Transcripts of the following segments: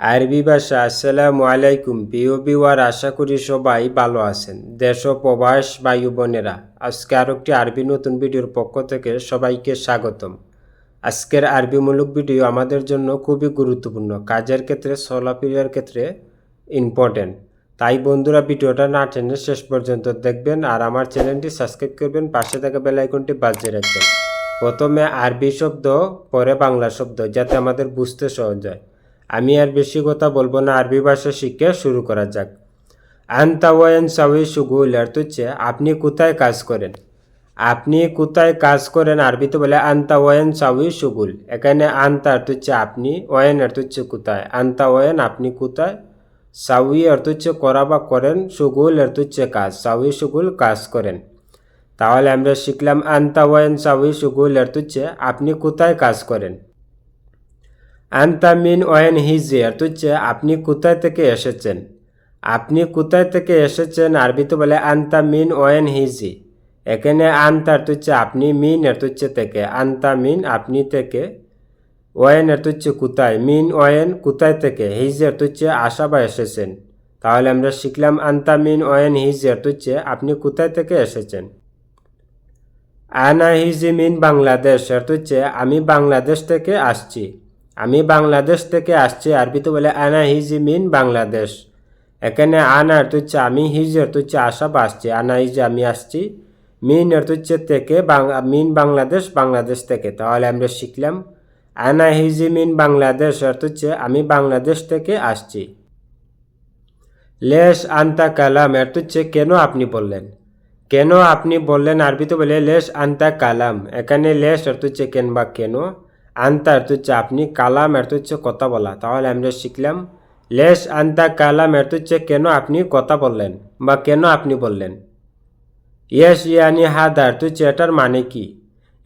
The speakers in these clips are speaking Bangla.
আরবি ভাষা, আসসালামু আলাইকুম প্রিয় বিওয়ার আশা করি সবাই ভালো আছেন। দেশ ও প্রবাস বায়ু বোনেরা, আজকে আরও একটি আরবি নতুন ভিডিওর পক্ষ থেকে সবাইকে স্বাগতম। আজকের আরবিমূলক ভিডিও আমাদের জন্য খুবই গুরুত্বপূর্ণ। কাজের ক্ষেত্রে, চলাফেরার ক্ষেত্রে ইম্পর্টেন্ট তাই বন্ধুরা, ভিডিওটা না টেনে শেষ পর্যন্ত দেখবেন আর আমার চ্যানেলটি সাবস্ক্রাইব করবেন, পাশে থাকা বেল আইকনটি বাজিয়ে রাখবেন। প্রথমে আরবি শব্দ, পরে বাংলা শব্দ, যাতে আমাদের বুঝতে সহজ হয়। আমি আর বেশি কথা বলব না, আরবি ভাষা শিখে শুরু করা যাক। আন্তাওয়ান সাউই সুগুল অর্থ হচ্ছে, আপনি কোথায় কাজ করেন? আপনি কোথায় কাজ করেন আরবিতে বলে আন্তা ওয়েন সাউই সুগুল। এখানে আন্তা অর্থ হচ্ছে আপনি, ওয়েন অর্থ হচ্ছে কোথায়। আন্তা ওয়েন, আপনি কোথায়? সাউই অর্থ হচ্ছে করা বা করেন, সুগুল অর্থ হচ্ছে কাজ। সাউই সুগুল কাজ করেন। তাহলে আমরা শিখলাম আন্তা ওয়েন সাউই সুগুল অর্থ হচ্ছে, আপনি কোথায় কাজ করেন? আন্তা মিন ওয়েন হিজি অর্থ হচ্ছে আপনি কোথায় থেকে এসেছেন? আপনি কোথায় থেকে এসেছেন? আরবিতে বলে আন্তা মিন ওয়েন হিজি। এখানে আন্তা অর্থ হচ্ছে আপনি মিন অর্থ হচ্ছে থেকে। আন্তা মিন আপনি থেকে। ওয়েন অর্থ হচ্ছে কোথায়? মিন ওয়েন কোথায় থেকে? হিজ অর্থ হচ্ছে আসা বা এসেছেন। তাহলে আমরা শিখলাম আন্তা মিন ওয়েন হিজ অর্থ হচ্ছে আপনি কোথায় থেকে এসেছেন? আনা হিজি মিন বাংলাদেশ। অর্থ হচ্ছে আমি বাংলাদেশ থেকে আসছি। আমি বাংলাদেশ থেকে আসছি আরবিতে বলে আনা হিজি মিন বাংলাদেশ। এখানে আনা অর্থ হচ্ছে আমি হিজ অর্থ হচ্ছে আসা আসছি আনা হিজি আমি আসছি। মিন অর্থ হচ্ছে থেকে মিন বাংলাদেশ বাংলাদেশ থেকে। তাহলে আমরা শিখলাম, আনা হিজি মিন বাংলাদেশ অর্থ হচ্ছে আমি বাংলাদেশ থেকে আসছি। লেশ আন্তা কালাম অর্থ হচ্ছে কেন আপনি বললেন? কেন আপনি বললেন? আরবিতে বলে লেশ আন্তা কালাম। এখানে লেশ অর্থ হচ্ছে কেন বা কেন? আন্তা অর্থ হচ্ছে আপনি কালাম অর্থ হচ্ছে কথা বলা। তাহলে আমরা শিখলাম, লেশ আন্তা কালাম অর্থ হচ্ছে কেন আপনি কথা বললেন বা কেন আপনি বললেন? ইয়েস ইয়ানি হাদা অর্থ হচ্ছে এটার মানে কি?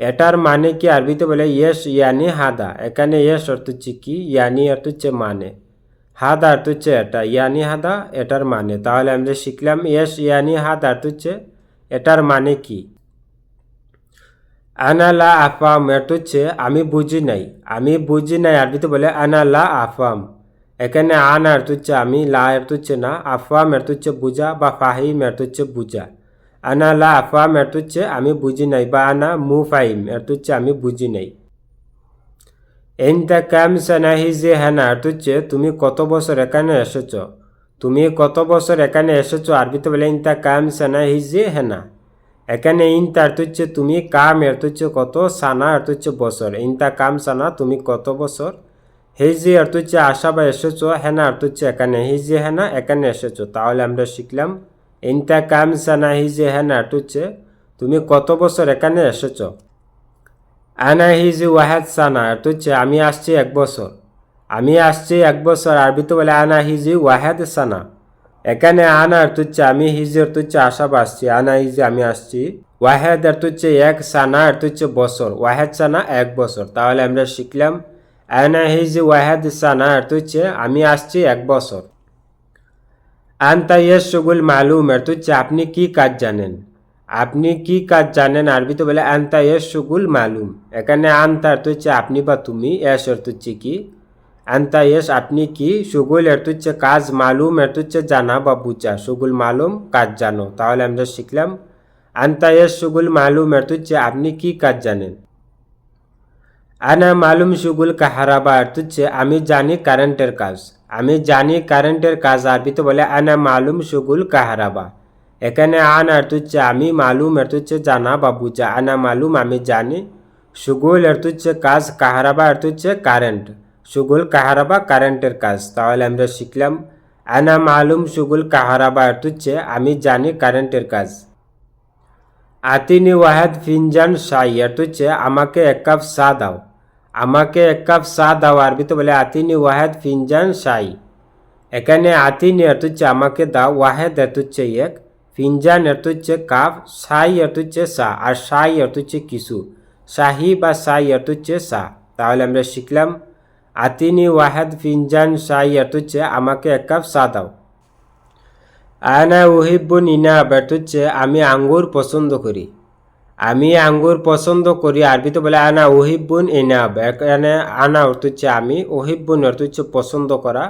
এটার মানে কি আরবিতে বলে ইয়েস ইয়ানি হাদা। এখানে ইয়েস অর্থ হচ্ছে কি? ইয়ানি অর্থ হচ্ছে মানে। হাদা অর্থ হচ্ছে এটা, ইয়ানি হাদা এটার মানে। তাহলে আমরা শিখলাম ইয়েস ইয়ানি হাদা অর্থ হচ্ছে এটার মানে কি? আনা লা আফাম অর্থ হচ্ছে আমি বুঝি নাই। আমি বুঝি নাই আরবিতে বলে আনা লা আফাম, এখানে আনা অর্থ হচ্ছে আমি, লা অর্থ হচ্ছে না, আফাম অর্থ হচ্ছে বুঝা বা ফাহিম অর্থ হচ্ছে বুঝা। আনা লা আফাম অর্থ হচ্ছে আমি বুঝি নাই বা আনা মু ফাহিম অর্থ হচ্ছে আমি বুঝি নাই। এনতা কাম সানাহি যে হ্যানা অর্থ হচ্ছে তুমি কত বছর এখানে এসেছ? তুমি কত বছর এখানে এসেছ? আরবিতে বলে ইনতা কাম সানাহি যে হেনা এখানে ইনতা অর্থ হচ্ছে তুমি কাম অর্থ হচ্ছে কত, সানা অর্থ হচ্ছে বছর। ইনতা কাম, সানা, তুমি কত বছর? হেজি অর্থ হচ্ছে আসা বা এসেছ, হেনা অর্থ হচ্ছে এখানে হিজি হেনা, এখানে এসেছ। তাহলে আমরা শিখলাম ইনতা কাম, সানা হিজি হেনা অর্থ হচ্ছে তুমি কত বছর এখানে এসেছ? আনা হিজি ওয়াহাদ, সানা অর্থ হচ্ছে আমি আসছি এক বছর। আমি আসছি এক বছর আরবিতে বলে আনা হিজি ওয়াহাদ, সানা। এখানে আনা অর্থ হচ্ছে আমি হিজি অর্থ হচ্ছে আশা আসছি, আনা হিজি আমি আসছি। ওয়াহেদ অর্থ হচ্ছে এক সানা অর্থ হচ্ছে বছর। ওয়াহেদ সানা এক বছর। তাহলে আমরা শিখলাম, আনা হিজি ওয়াহেদ সানা অর্থ হচ্ছে আমি আসছি এক বছর। আন্তা ইয়েস সুগুল মালুম অর্থ হচ্ছে আপনি কি কাজ জানেন? আপনি কি কাজ জানেন? আরবিতে বলে আন্তা ইয়েস সুগুল মালুম। এখানে আন্তা অর্থ হচ্ছে আপনি বা তুমি এস অর্থ হচ্ছে কি? আন্তা ইয়েস, আপনি কি সুগুল অর্থ হচ্ছে কাজ মালুম অর্থ হচ্ছে জানা বা বুঝা? সুগুল মালুম, কাজ জানো। তাহলে আমরা শিখলাম। আন্তা ইয়েস, সুগুল মালুম অর্থ হচ্ছে আপনি কি কাজ জানেন? আনা মালুম সুগুল কাহারাবা অর্থ হচ্ছে আমি জানি কারেন্টের কাজ। আমি জানি কারেন্টের কাজ আরবিতে বলে আনা মালুম সুগুল কাহারাবা এখানে আন অর্থ হচ্ছে আমি মালুম অর্থ হচ্ছে জানা বা বুঝা। আনা মালুম, আমি জানি সুগুল অর্থ হচ্ছে কাজ কাহারাবা অর্থ হচ্ছে কারেন্ট সুগুল কাহারাবা কারেন্টের কাজ। তাহলে আমরা শিখলাম, আনা মালুম সুগুল কাহারাবা অর্থ হচ্ছে আমি জানি কারেন্টের কাজ। আতিনি ওয়াহেদ ফিনজান শাই হচ্ছে আমাকে এক কাপ চা দাও। আমাকে এক কাপ চা দাও আরবিতে বলে আতিনি ওয়াহেদ ফিনজান শাই। এখানে আতিনি হচ্ছে আমাকে দাও, ওয়াহেদ হচ্ছে এক, ফিনজান হচ্ছে কাপ সাই হচ্ছে চা, আর সাই হচ্ছে কিছু। শাহি বা সাই হচ্ছে চা। তাহলে আমরা শিখলাম আতিনি ওয়াহেদ ফিনজান সাই হচ্ছে আমাকে এক কাপ চা দাও। আনা ওহিব্বু নিনা হচ্ছে আমি আঙ্গুর পছন্দ করি। আমি আঙ্গুর পছন্দ করি। আরবিতে বলে, আনা ওহিবুন ইনাব এখানে আনা অর্থ আমি ওহিবুন অর্থ পছন্দ করা।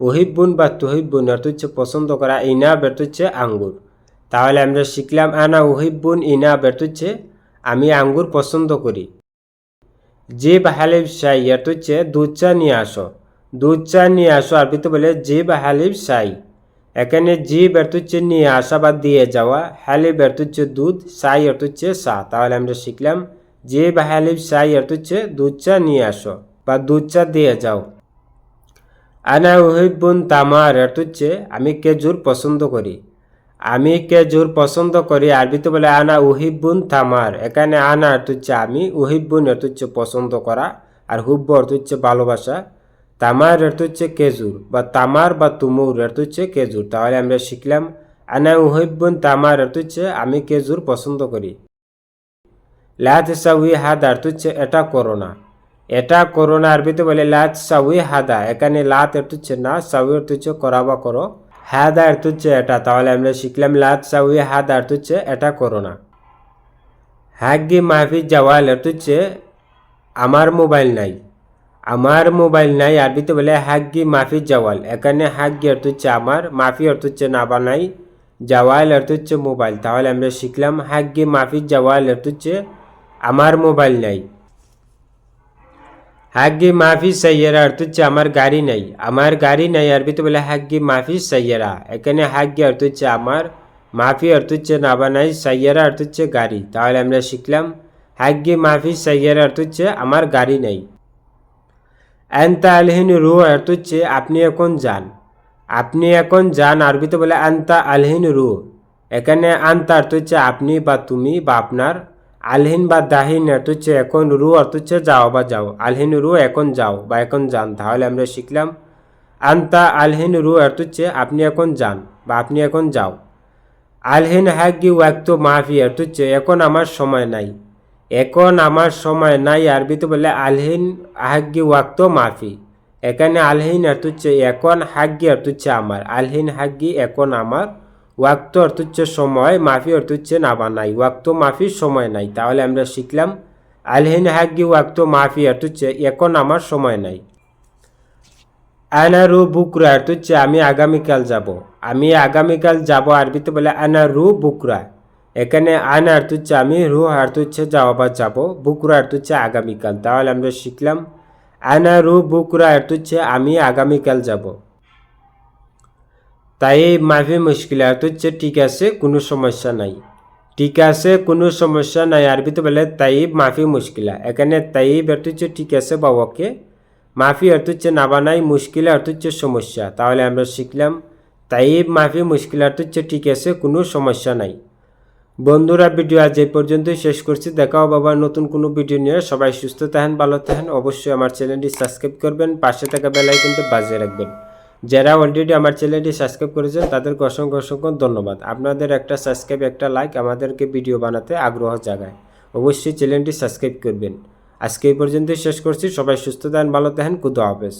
ওহিবুন বা তুহিবুন অর্থ পছন্দ করা। ইনাব অর্থ আঙ্গুর। তাহলে আমরা শিখলাম, আনা ওহিবুন ইনাব অর্থ আমি আঙ্গুর পছন্দ করি। জিব হালিব শাই অর্থ হচ্ছে দুধ চা নিয়ে আসো। দুধ চা নিয়ে আসো আরবিতে বলে জিব হালিব শাই। এখানে অর্থ হচ্ছে নিয়ে আসা বা দিয়ে যাওয়া অর্থ হচ্ছে দুধ সাই হচ্ছে চা তাহলে আমরা শিখলাম, জিব হালিব সাই অর্থ হচ্ছে দুধ চা নিয়ে আসো, বা দুধ চা দিয়ে যাও। আনা উহিবুন তামার অর্থ হচ্ছে, আমি খেজুর পছন্দ করি। আমি খেজুর পছন্দ করি আরবিতে বলে, আনা উহিবুন তামার। এখানে আনা হচ্ছে আমি অর্থ হচ্ছে পছন্দ করা, আর হুব্ব হচ্ছে ভালোবাসা। তামার অর্থ হচ্ছে খেজুর, বা তামার বা তুমুর অর্থ হচ্ছে তাহলে আমরা শিখলাম, আনা উহিবুন তামার অর্থ হচ্ছে আমি খেজুর পছন্দ করি। লাত সাউই হাদ অর্থ হচ্ছে এটা করোনা এটা করোনা আরবিতে বলে লাত সাউই হাদা। এখানে লাত অর্থ হচ্ছে না, সাউই অর্থ হচ্ছে করা বা করো। হাদা অর্থ হচ্ছে এটা। তাহলে আমরা শিখলাম লাত সাউই হাদ অর্থ হচ্ছে এটা করো না হাগ্গি মাহফি জাওয়াল অর্থ হচ্ছে আমার মোবাইল নাই। আমার মোবাইল নাই আরবিতে বলে হাগ্গি মাফি জাওয়াল। এখানে হাগ্গি অর্থ হচ্ছে আমার মাফি অর্থ হচ্ছে না নাই। জাওয়াল অর্থ হচ্ছে মোবাইল। তাহলে আমরা শিখলাম হাগ্গি মাফি জাওয়াল অর্থ হচ্ছে আমার মোবাইল নাই। হাগ্গি মাফি সাইয়ারা অর্থ হচ্ছে আমার গাড়ি নাই আমার গাড়ি নাই আরবিতে বলে হাগ্গি মাফি সাইয়ারা এখানে হাগ্গি অর্থ হচ্ছে আমার মাফি অর্থ হচ্ছে না বানাই সাইয়ারা অর্থ হচ্ছে গাড়ি তাহলে আমরা শিখলাম হাগ্গি মাফি সাইয়ারা অর্থ হচ্ছে আমার গাড়ি নাই আন্তা আলহিন রু অর্থ হচ্ছে আপনি এখন যান আপনি এখন যান আরবিতে বলে আন্তা আলহিন রু এখানে আন্তা অর্থ হচ্ছে আপনি বা তুমি বা আপনার আলহিন বা দাহিন হচ্ছে এখন রু হচ্ছে যাও বা যাও। আলহিন রু এখন যাও বা এখন যান। তাহলে আমরা শিখলাম, আন্তা আলহিন রু হচ্ছে আপনি এখন যান বা আপনি এখন যাও। আলহিন হাগি ওয়াক্ত মাফি অর্থ হচ্ছে এখন আমার সময় নাই। এখন আমার সময় নাই আরবিতে বলে আলহিন হাগ্গি ওয়াক্ত মাফি। এখানে আলহিন হচ্ছে এখন হাগ্গি অর্থ হচ্ছে আমার। আলহিন হাগ্গি এখন আমার ওয়াক্ত অর্থ হচ্ছে সময়, মাফি অর্থ হচ্ছে না বা নাই ওয়াক্ত, মাফি সময় নাই। তাহলে আমরা শিখলাম, আলহিন হাগ্গি ওয়াক্ত, মাফি অর্থ হচ্ছে এখন আমার সময় নাই। আনারু বুকরা অর্থ হচ্ছে আমি আগামীকাল যাব। আমি আগামীকাল যাব আরবিতে বলে আনারু বুকরা। এখানে আনা অর্থ হচ্ছে আমি রু অর্থ হচ্ছে যাওয়া বা যাব, বুকরা অর্থ হচ্ছে আগামীকাল। তাহলে আমরা শিখলাম আনা রু বুকরা অর্থ হচ্ছে আমি আগামীকাল যাব। তাই মাফি মুশকিল অর্থ হচ্ছে ঠিক আছে, কোনো সমস্যা নাই। ঠিক আছে, কোনো সমস্যা নাই আরবিতে বলে তাইব মাফি মুশকিলা, এখানে তাইব অর্থ হচ্ছে ঠিক আছে বা ওকে মাফি অর্থ হচ্ছে না বানাই মুশকিলা অর্থ হচ্ছে সমস্যা, তাহলে আমরা শিখলাম তাইব মাফি মুশকিল অর্থ হচ্ছে ঠিক আছে, কোনো সমস্যা নাই। বন্ধুরা, ভিডিও আজ এই পর্যন্তই শেষ করছি দেখাও বাবা নতুন কোনো ভিডিও নিয়ে। সবাই সুস্থ থাকেন, ভালো থাকেন, অবশ্যই আমার চ্যানেলটি সাবস্ক্রাইব করবেন, পাশে থাকা বেল আইকনটি বাজিয়ে রাখবেন। যারা অলরেডি আমার চ্যানেলটি সাবস্ক্রাইব করেছেন, তাদেরকে অসংখ্য অসংখ্য ধন্যবাদ। আপনাদের একটা সাবস্ক্রাইব একটা লাইক আমাদেরকে ভিডিও বানাতে আগ্রহ জাগায়। অবশ্যই চ্যানেলটি সাবস্ক্রাইব করবেন। আজকে এই পর্যন্তই শেষ করছি। সবাই সুস্থ থাকেন, ভালো থাকেন। কুদ হাফেজ।